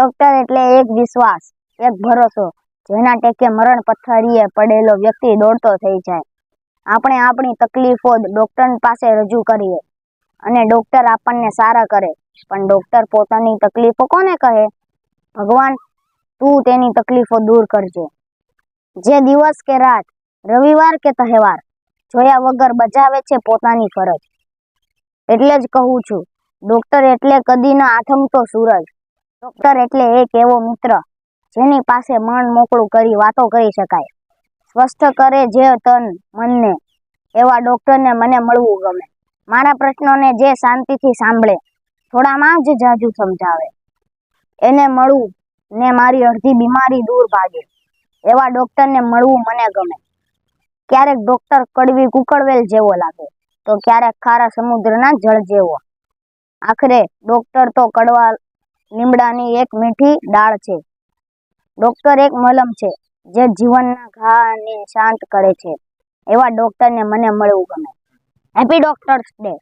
Doctor એટલે એક વિશ્વાસ, એક ભરોસો, જેના ટેકે મરણ પથ્થરીએ પડેલો વ્યક્તિ દોડતો થઈ જાય. આપણે આપણી તકલીફો ડોક્ટર પાસે રજૂ કરીએ અને ડોક્ટર આપણને સારા કરે. પણ ડોક્ટર પોતાની તકલીફો કોને કહે? ભગવાન, તું તેની તકલીફો દૂર કરજે. જે દિવસ કે રાત, રવિવાર કે તહેવાર, જોયા વગર બજાવે છે પોતાની ફરજ. એટલે જ કહું છું ડોક્ટર એટલે કદી ના આથમતો સૂરજ. ડોક્ટર એટલે એક એવો મિત્ર, જેની પાસે મન મોકળું કરી વાતો કરી શકાય. સ્વસ્થ કરે જે તન મનને, એવા ડોક્ટરને મને મળવું ગમે. મારા પ્રશ્નોને જે શાંતિથી સાંભળે, થોડામાં જ જાજુ સમજાવે. એને મળવું ને મારી અડધી બીમારી દૂર ભાગે, એવા ડોક્ટરને મળવું મને ગમે. ક્યારેક ડોક્ટર કડવી કુકડવેલ જેવો લાગે, તો ક્યારેક ખારા સમુદ્રના જળ જેવો. આખરે ડોક્ટર તો કડવા લીમડાની એક મીઠી ડાળ છે. ડોક્ટર એક મલમ છે, જે જીવનના ઘાને શાંત કરે છે. એવા ડોક્ટરને મને મળવું ગમે. Happy doctors day